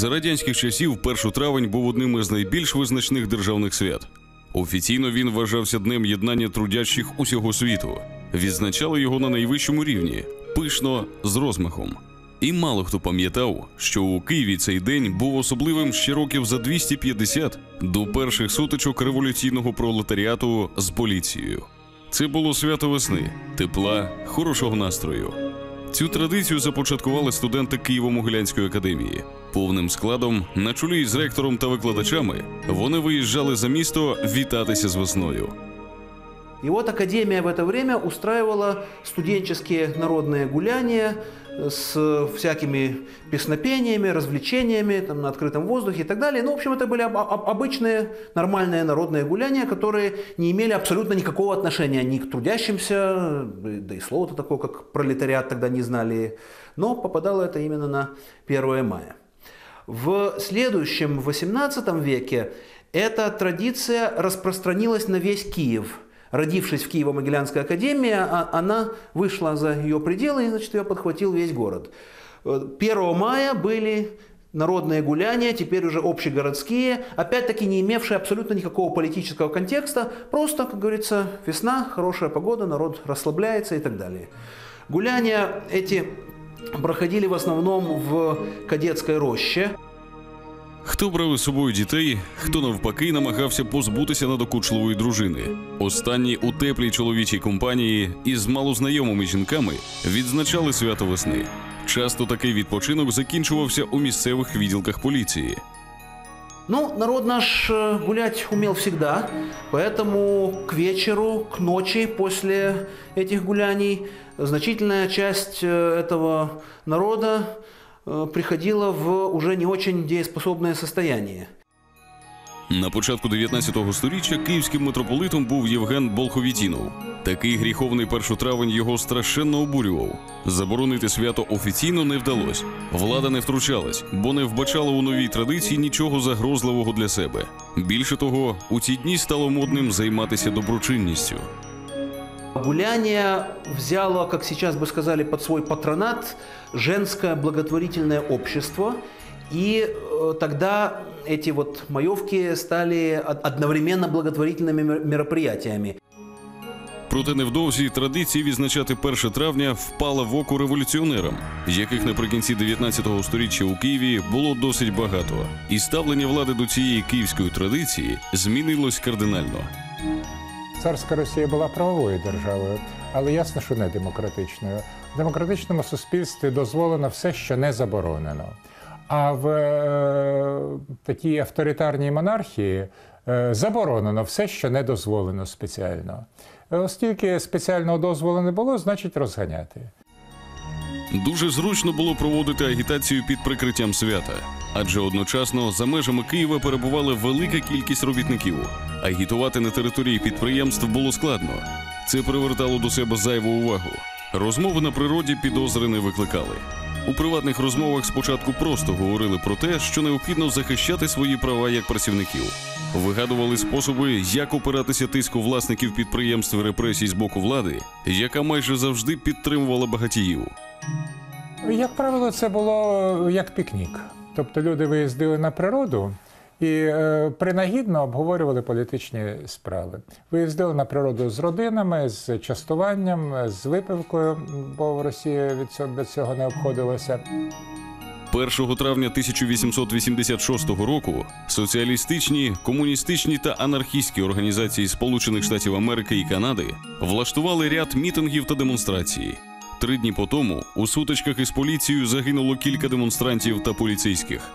За радянських часів 1 травень був одним із найбільш визначних державних свят. Офіційно він вважався днем єднання трудящих усього світу. Відзначали його на найвищому рівні пишно з розмахом. І мало хто пам'ятав, що у Києві цей день був особливим ще років за 250 до перших сутичок революційного пролетаріату з поліцією. Це було свято весни, тепла, хорошого настрою. Цю традицію започаткували студенти Києво-Могилянської академії. Повним складом, на чолі з ректором та викладачами, вони виїжджали за місто вітатися з весною. И вот Академия в это время устраивала студенческие народные гуляния с всякими песнопениями, развлечениями там, на открытом воздухе и так далее. Ну, в общем, это были об- об- обычные нормальные народные гуляния, которые не имели абсолютно никакого отношения ни к трудящимся, да и слова-то такое, как пролетариат тогда не знали. Но попадало это именно на 1 мая. В следующем, в XVIII веке, эта традиция распространилась на весь Киев. Родившись в Киево-Могилянской академии, а- она вышла за ее пределы, и, значит, ее подхватил весь город. Э, 1 мая были народные гуляния, теперь уже общегородские, опять-таки не имевшие абсолютно никакого политического контекста, просто, как говорится, весна, хорошая погода, народ расслабляется и так далее. Гуляния эти проходили в основном в кадетской роще. Хто брав із собою дітей, хто навпаки намагався позбутися надокучливої дружини. Останні у теплій чоловічій компанії із малознайомими жінками відзначали свято весни. Часто такий відпочинок закінчувався у місцевих відділках поліції. Ну, народ наш э, гулять умел всегда, поэтому к вечеру, к ночи после этих гуляний значительная часть э, этого народа э, приходила в уже не очень дееспособное состояние. На початку 19 століття київським митрополитом був Євген Болховітінов. Такий гріховний першотравень його страшенно обурював. Заборонити свято офіційно не вдалося. Влада не втручалась, бо не вбачала у новій традиції нічого загрозливого для себе. Більше того, у ці дні стало модним займатися доброчинністю. Гуляние взяло, как сейчас бы сказали, под свой патронат женское благотворительное общество. И э, тогда эти вот маевки стали од- одновременно благотворительными мер- мероприятиями. Проте невдовзі традиція відзначати 1 травня впала в око революціонерам, яких наприкінці 19 століття у Києві було досить багато, і ставлення влади до цієї київської традиції змінилось кардинально. Царська Росія була правовою державою, але ясно, що не демократичною. В демократичному суспільстві дозволено все, що не заборонено. А в е, такій авторитарній монархії е, заборонено все, що не дозволено спеціально. Оскільки спеціального дозволу не було, значить розганяти. Дуже зручно було проводити агітацію під прикриттям свята, адже одночасно за межами Києва перебувала велика кількість робітників. Агітувати на території підприємств було складно. Це привертало до себе зайву увагу. Розмови на природі підозри не викликали. У приватних розмовах спочатку просто говорили про те, що необхідно захищати свої права як працівників. Вигадували способи, як опиратися тиску власників підприємств і репресій з боку влади, яка майже завжди підтримувала багатіїв. Як правило, це було як пікнік. Тобто люди виїздили на природу і е, принагідно обговорювали політичні справи. Виїздили на природу з родинами, з частуванням, з випивкою, бо в Росії від цього, без цього не обходилося. 1 травня 1886 року соціалістичні, комуністичні та анархістські організації Сполучених Штатів Америки і Канади влаштували ряд мітингів та демонстрацій. Три дні по тому у сутичках із поліцією загинуло кілька демонстрантів та поліцейських.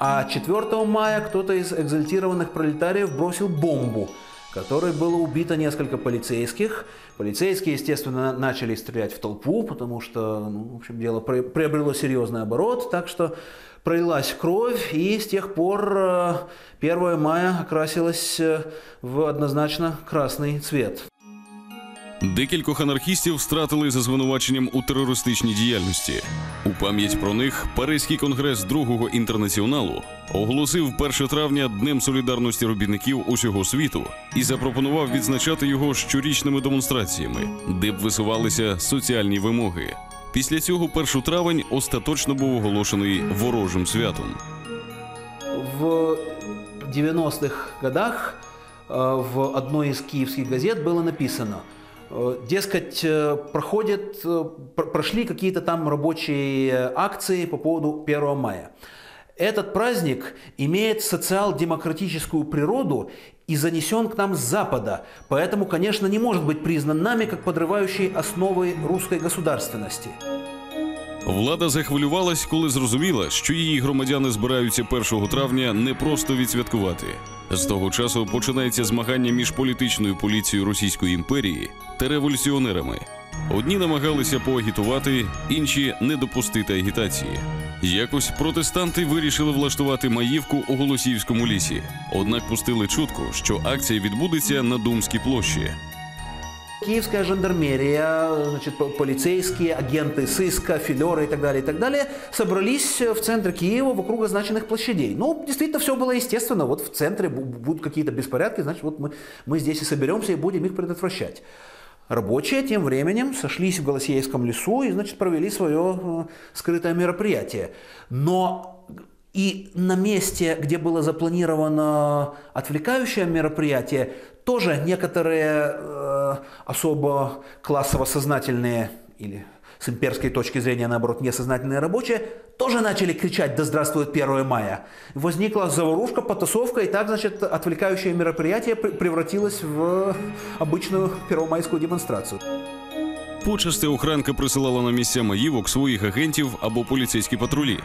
А 4 мая кто-то из экзальтированных пролетариев бросил бомбу, которой было убито несколько полицейских. Полицейские, естественно, на- начали стрелять в толпу, потому что, ну, в общем, дело при- приобрело серьезный оборот, так что пролилась кровь, и с тех пор э, 1 мая окрасилось э, в однозначно красный цвет. Декількох анархістів стратили за звинуваченням у терористичній діяльності. У пам'ять про них Паризький конгрес Другого інтернаціоналу оголосив 1 травня Днем солідарності робітників усього світу і запропонував відзначати його щорічними демонстраціями, де б висувалися соціальні вимоги. Після цього 1 травень остаточно був оголошений ворожим святом. В 90-х годах э, в одной из киевских газет было написано, э, дескать, э, проходят, э, пр- прошли какие-то там рабочие акции по поводу 1 мая. Этот праздник имеет социал-демократическую природу и занесен к нам с Запада, поэтому, конечно, не может быть признан нами как подрывающий основы русской государственности. Влада захвилювалась, коли зрозуміла, що її громадяни збираються 1 травня не просто відсвяткувати. З того часу починається змагання між політичною поліцією Російської імперії та революціонерами. Одні намагалися поагітувати, інші не допустити агітації. Якось протестанти вирішили влаштувати маївку у Голосіївському лісі. Однак пустили чутку, що акція відбудеться на Думській площі. Киевская жандармерия, значит, по- полицейские, агенты сыска, филеры и так далее, и так далее, собрались в центре Киева вокруг означенных площадей. Ну, действительно, все было естественно. Вот в центре бу- будут какие-то беспорядки, значит, вот мы, мы здесь и соберемся и будем их предотвращать. Рабочие тем временем сошлись в Голосеевском лесу и, значит, провели свое э, скрытое мероприятие. Но и на месте, где было запланировано отвлекающее мероприятие, тоже некоторые э, особо классово сознательные или с имперской точки зрения, наоборот, несознательные рабочие, тоже начали кричать «Да здравствует 1 мая!». Возникла заварушка, потасовка, и так, значит, отвлекающее мероприятие пр- превратилось в обычную первомайскую демонстрацию. Почасти охранка присилала на місця маївок своїх агентів або поліцейські патрулі.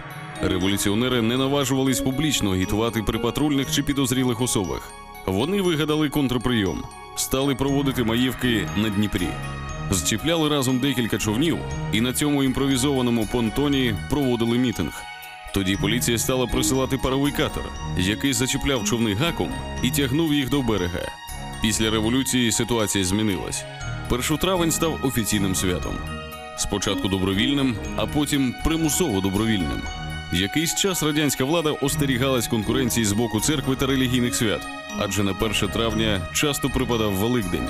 Революціонери не наважувались публічно агітувати при патрульних чи підозрілих особах. Вони вигадали контрприйом, стали проводити маївки на Дніпрі. Зчіпляли разом декілька човнів і на цьому імпровізованому понтоні проводили мітинг. Тоді поліція стала присилати паровий катер, який зачіпляв човни гаком і тягнув їх до берега. Після революції ситуація змінилась. 1 травень став офіційним святом. Спочатку добровільним, а потім примусово добровільним. Якийсь час радянська влада остерігалась конкуренції з боку церкви та релігійних свят, адже на 1 травня часто припадав Великдень.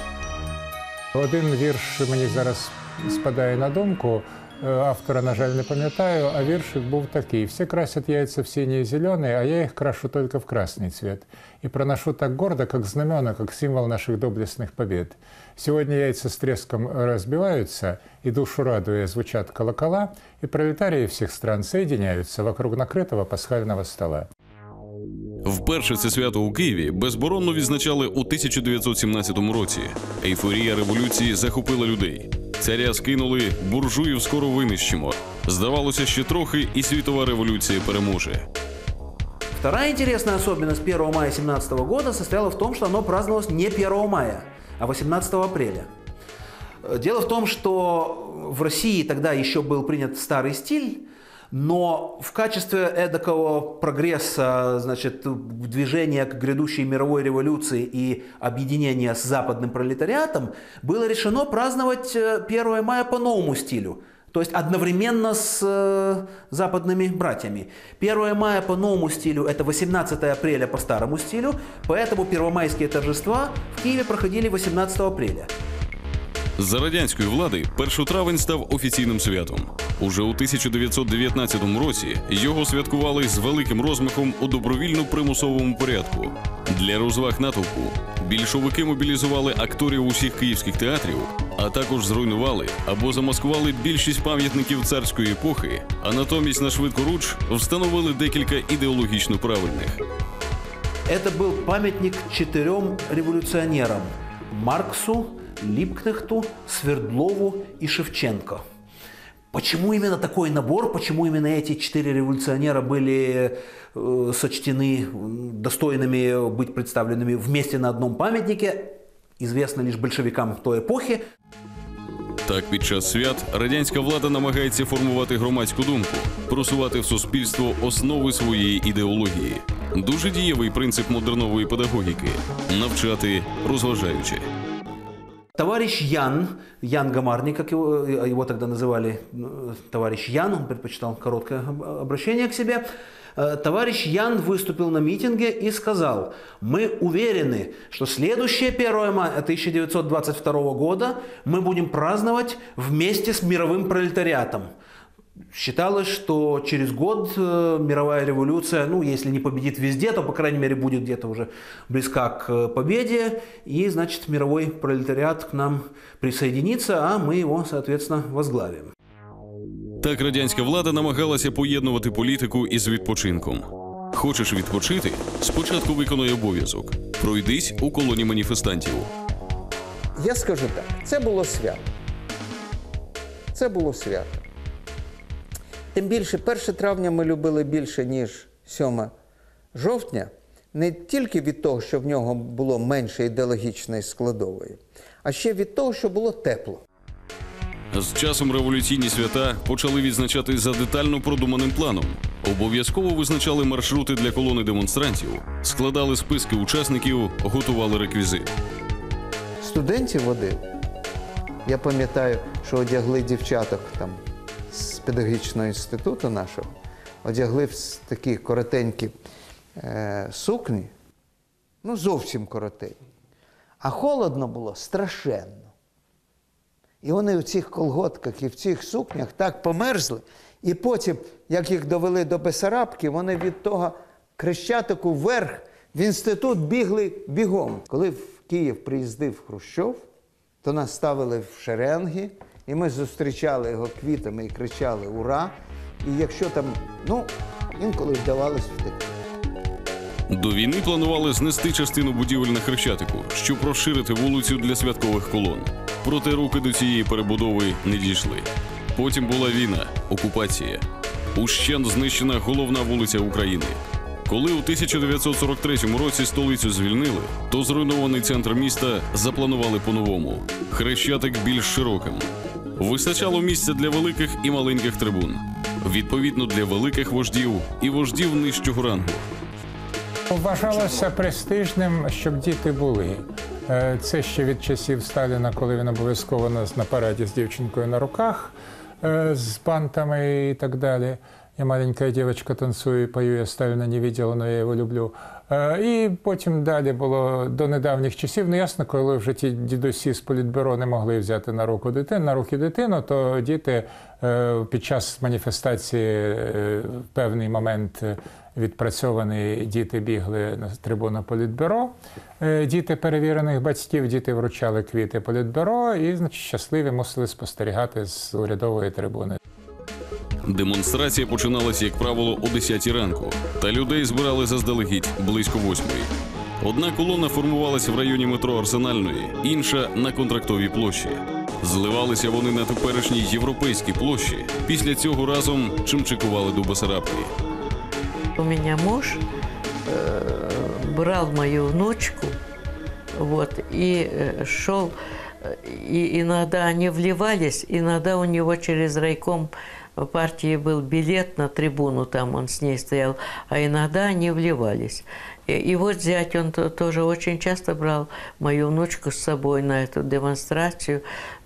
Один вірш мені зараз спадає на думку. Е, Автора, на жаль, не пам'ятаю, а віршик був такий: всі красять яйця в синий и зеленый, а я их крашу только в красный цвет. И проношу так гордо, как знамена, как символ наших доблестных побед. Сегодня яйца с треском разбиваются, и душу радуя звучат колокола, и пролетарии всех стран соединяются вокруг накрытого пасхального стола. Вперше це свято у Києві безборонно відзначали у 1917 році. Ейфорія революції захопила людей. Царя скинули, буржуїв скоро винищимо. Здавалося, ще трохи, і світова революція переможе. Вторая интересная особенность 1 мая 2017 года состояла в том, что оно праздновалось не 1 мая, а 18 апреля. Э, Дело в том, что в России тогда еще был принят старый стиль, но в качестве эдакого прогресса, значит, движения к грядущей мировой революции и объединения с западным пролетариатом было решено праздновать э, 1 мая по новому стилю. То есть одновременно с э, западными братьями. 1 мая по новому стилю – это 18 апреля по старому стилю, поэтому первомайские торжества в Киеве проходили 18 апреля. За радянської влади 1 травень став офіційним святом. Уже у 1919 році його святкували з великим розмахом у добровільно-примусовому порядку. Для розваг натовпу більшовики мобілізували акторів усіх київських театрів, а також зруйнували або замаскували більшість пам'ятників царської епохи, а натомість на швидкоруч встановили декілька ідеологічно правильних. Это был памятник четырем революционерам – Марксу, Липкнехту, Свердлову и Шевченко. Почему именно такой набор, почему именно эти четыре революционера были э, сочтены м, достойными быть представленными вместе на одном памятнике, известно лишь большевикам той эпохи. Так, під час свят радянська влада намагається формувати громадську думку, просувати в суспільство основи своєї ідеології. Дуже дієвий принцип модернової педагогіки навчати розважаючи. Товарищ Ян, Ян Гамарни, как его, его тогда называли, э, товарищ Ян, он предпочитал короткое об- обращение к себе, э, товарищ Ян выступил на митинге и сказал, мы уверены, что следующее 1 мая 1922 года мы будем праздновать вместе с мировым пролетариатом. Считалось, что через год э, мировая революция, ну, если не победит везде, то, по крайней мере, будет где-то уже близка к э, победе, и, значит, мировой пролетариат к нам присоединится, а мы его, соответственно, возглавим. Так радянська влада намагалася поєднувати політику із відпочинком. Хочеш відпочити? Спочатку виконай обов'язок. Пройдись у колоні маніфестантів. Я скажу так: це було свято. Це було свято. Тим більше 1 травня ми любили більше, ніж 7 жовтня, не тільки від того, що в нього було менше ідеологічної складової, а ще від того, що було тепло. З часом революційні свята почали відзначати за детально продуманим планом. Обов'язково визначали маршрути для колони демонстрантів, складали списки учасників, готували реквізит. Студентів водив. Я пам'ятаю, що одягли дівчаток там з педагогічного інституту нашого, одягли в такі коротенькі е, сукні, ну зовсім коротенькі. А холодно було страшенно. І вони в цих колготках і в цих сукнях так померзли. І потім, як їх довели до Бесарабки, вони від того Крещатику вверх в інститут бігли бігом. Коли в Київ приїздив Хрущов, то нас ставили в шеренги, і ми зустрічали його квітами і кричали Ура! І якщо там, ну, інколи вдавалось втекти. До війни планували знести частину будівель на Хрещатику, щоб розширити вулицю для святкових колон. Проте руки до цієї перебудови не дійшли. Потім була війна, окупація. Ущент знищена головна вулиця України. Коли у 1943 році столицю звільнили, то зруйнований центр міста запланували по-новому. Хрещатик більш широким. Вистачало місця для великих і маленьких трибун. Відповідно для великих вождів і вождів нижчого рангу. Вважалося престижним, щоб діти були. Е, Це ще від часів Сталіна, коли він обов'язково нас на параді з дівчинкою на руках, е, з бантами і так далі. Я маленька дівчинка танцюю, пою, я Сталіна не бачила, але я його люблю. Е, І потім далі було до недавніх часів. Ну, ясно, коли вже ті дідусі з політбюро не могли взяти на руку дитину, на руки дитину, то діти е, під час маніфестації е, в певний момент е, відпрацьовані діти бігли на трибуну політбюро. Е, Діти перевірених батьків, діти вручали квіти політбюро і, значить, щасливі мусили спостерігати з урядової трибуни. Демонстрація починалася, як правило, о 10 ранку, та людей збирали заздалегідь близько восьмої. Одна колона формувалася в районі метро Арсенальної, інша на контрактовій площі. Зливалися вони на теперішній європейській площі. Після цього разом чимчикували до Басарабки. У меня муж э, брал мою внучку, вот, и э, шел, э, и иногда они вливались, иногда у него через райком партии был билет на трибуну, там он с ней стоял, а иногда они вливались. И, и вот зять, он то- тоже очень часто брал мою внучку с собой на эту демонстрацию.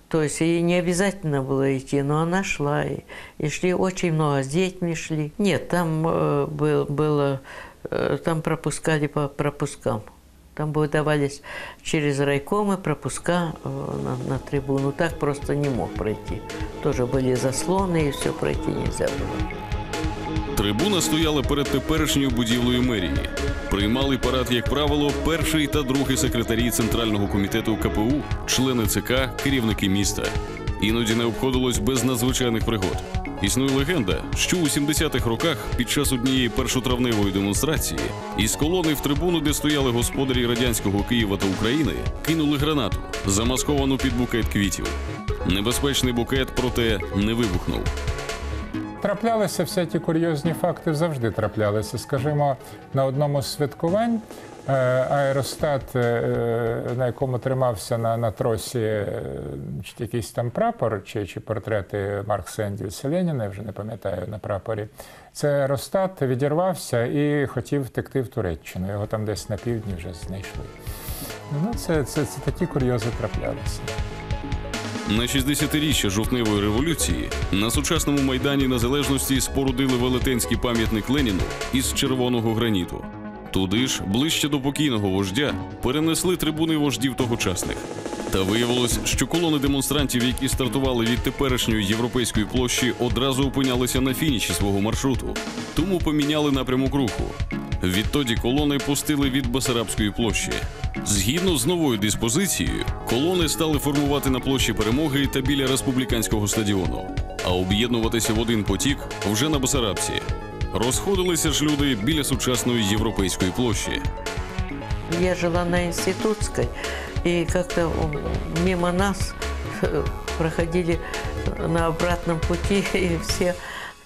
То есть ей не обязательно было идти, но она шла. И, и шли очень много, с детьми шли. Нет, там э, был, было, э, там пропускали по пропускам. Там выдавались через райкомы пропуска э, на, на трибуну. Так просто не мог пройти. Тоже были заслоны, и все пройти нельзя было. Трибуна стояла перед теперішньою будівлею мерії. Приймали парад, як правило, перший та другий секретарі Центрального комітету КПУ, члени ЦК, керівники міста. Іноді не обходилось без надзвичайних пригод. Існує легенда, що у 70-х роках під час однієї першотравневої демонстрації із колони в трибуну, де стояли господарі радянського Києва та України, кинули гранату, замасковану під букет квітів. Небезпечний букет, проте не вибухнув. Траплялися всякі курйозні факти, завжди траплялися. Скажімо, на одному з святкувань аеростат, е, на якому тримався на, на тросі е, чи якийсь там прапор, чи, чи портрети Маркса Енгельса Леніна, я вже не пам'ятаю на прапорі. Це аеростат відірвався і хотів втекти в Туреччину. Його там десь на півдні вже знайшли. Ну, це, це, це такі курйози траплялися. На 60-річчя жовтневої революції на сучасному майдані незалежності спорудили велетенський пам'ятник Леніну із червоного граніту. Туди ж, ближче до покійного вождя, перенесли трибуни вождів тогочасних. Та виявилось, що колони демонстрантів, які стартували від теперішньої європейської площі, одразу опинялися на фініші свого маршруту, тому поміняли напрямок руху. Відтоді колони пустили від Басарабської площі. Згідно з новою диспозицією, колони стали формувати на площі перемоги та біля республіканського стадіону, а об'єднуватися в один потік вже на Басарабці. Розходилися ж люди біля сучасної європейської площі. Я жила на Институтской, и как-то мимо нас э, проходили на обратном пути, и все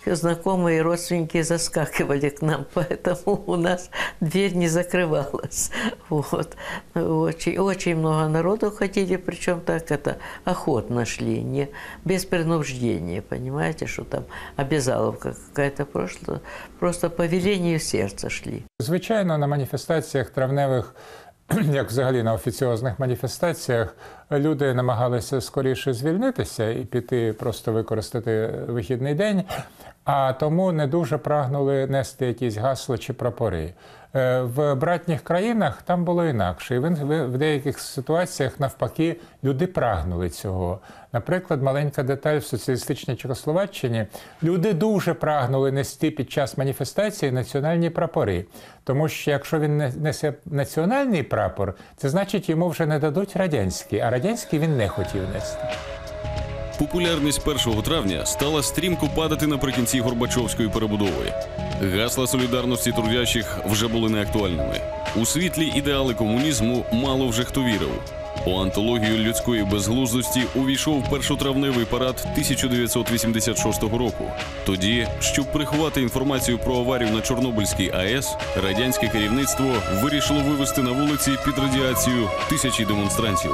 знакомые и родственники заскакивали к нам, поэтому у нас дверь не закрывалась. Вот. Очень, очень много народу ходили, причем так это охотно шли, не без принуждения, понимаете, что там обязаловка какая-то прошла, просто по велению сердца шли. Звичайно, на маніфестаціях травневих, як взагалі на офіціозних маніфестаціях, люди намагалися скоріше звільнитися і піти просто використати вихідний день, а тому не дуже прагнули нести якісь гасла чи прапори. Е, В братніх країнах там було інакше. І в- деяких ситуаціях, навпаки, люди прагнули цього. Наприклад, маленька деталь в соціалістичній Чехословаччині. Люди дуже прагнули нести під час маніфестації національні прапори. Тому що якщо він не- несе національний прапор, це значить йому вже не дадуть радянський, а радянський він не хотів нести. Популярність 1 травня стала стрімко падати наприкінці Горбачовської перебудови. Гасла солідарності трудящих вже були неактуальними. У світлі ідеали комунізму мало вже хто вірив. У антологію людської безглуздості увійшов першотравневий парад 1986 року. Тоді, щоб приховати інформацію про аварію на Чорнобильській АЕС, радянське керівництво вирішило вивести на вулиці під радіацію тисячі демонстрантів.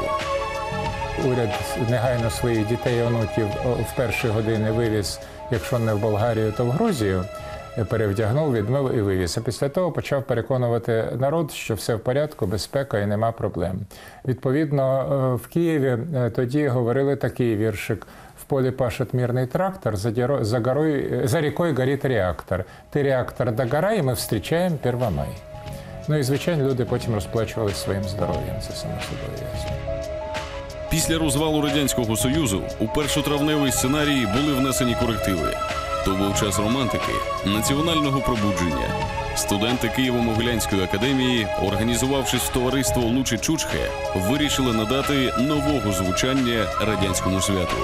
Уряд негайно своїх дітей і онуків в перші години вивіз, якщо не в Болгарію, то в Грузію. Е, Перевдягнув, відмив і вивіз. А після того почав переконувати народ, що все в порядку, безпека і нема проблем. Відповідно, е, в Києві е, тоді говорили такий віршик. В полі пашет мирний трактор, за, діро- за, горой, за рікою горить реактор. Ти реактор догорай, ми зустрічаємо Первомай. Ну і звичайно, люди потім розплачувалися своїм здоров'ям. Це само собою. Після розвалу радянського союзу у першотравневий сценарій були внесені корективи. То був час романтики, національного пробудження. Студенти Києво-Могилянської академії, організувавшись в товариство Лучі Чучхе, вирішили надати нового звучання радянському святу.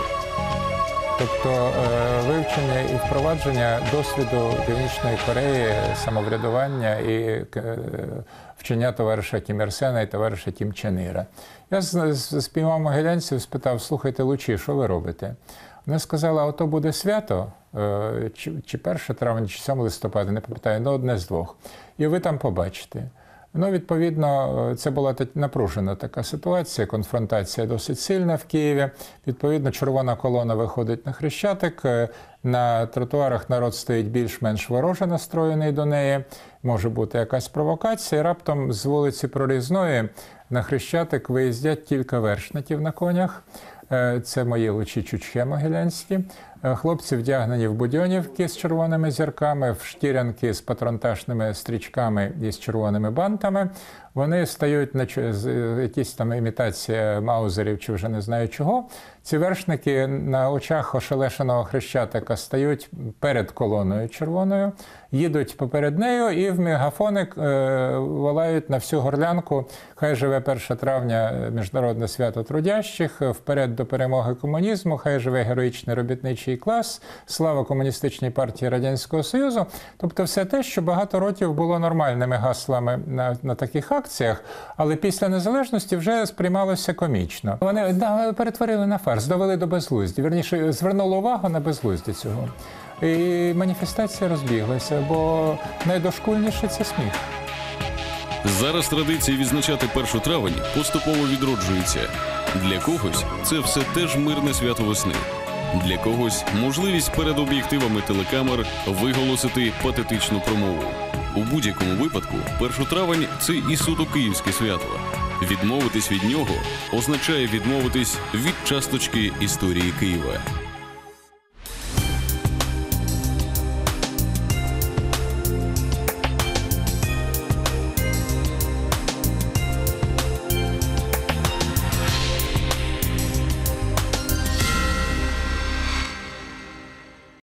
Тобто е, вивчення і впровадження досвіду Північної Кореї, самоврядування і е, вчення товариша Кім Ір Сена і товариша Кім Чен Іра. Я спіймав могилянців, спитав, слухайте, Лучі, що ви робите? Вони сказали, а ото буде свято, е, чи, чи 1 травня, чи 7 листопада, не пам'ятаю, ну одне з двох. І ви там побачите. Ну, відповідно, е, це була напружена така ситуація, конфронтація досить сильна в Києві. Відповідно, червона колона виходить на хрещатик. е, На тротуарах народ стоїть більш-менш вороже настроєний до неї. Може бути якась провокація. Раптом з вулиці Прорізної на хрещатик виїздять кілька вершників на конях. Е, Це мої лучі чучхе могилянські. Е, Хлопці вдягнені в будьонівки з червоними зірками, в штірянки з патронташними стрічками і з червоними бантами. Вони стають на якісь там імітація маузерів чи вже не знаю чого. Ці вершники на очах ошелешеного хрещатика стають перед колоною червоною, їдуть поперед нею і в мегафони е, волають на всю горлянку. Хай живе 1 травня е, міжнародне свято трудящих, вперед до перемоги комунізму, хай живе героїчний робітничий клас, слава комуністичній партії Радянського Союзу. Тобто, все те, що багато років було нормальними гаслами на, на таких акціях, але після незалежності вже сприймалося комічно. Вони да, перетворили на фарс, довели до безглузді. Вірніше, звернули увагу на безглузді цього. І маніфестація розбіглася, бо найдошкульніше це сміх. Зараз традиція відзначати 1 травень поступово відроджується. Для когось це все теж мирне свято весни. Для когось можливість перед об'єктивами телекамер виголосити патетичну промову. У будь-якому випадку 1 травень це і суто київське свято. Відмовитись від нього означає відмовитись від часточки історії Києва.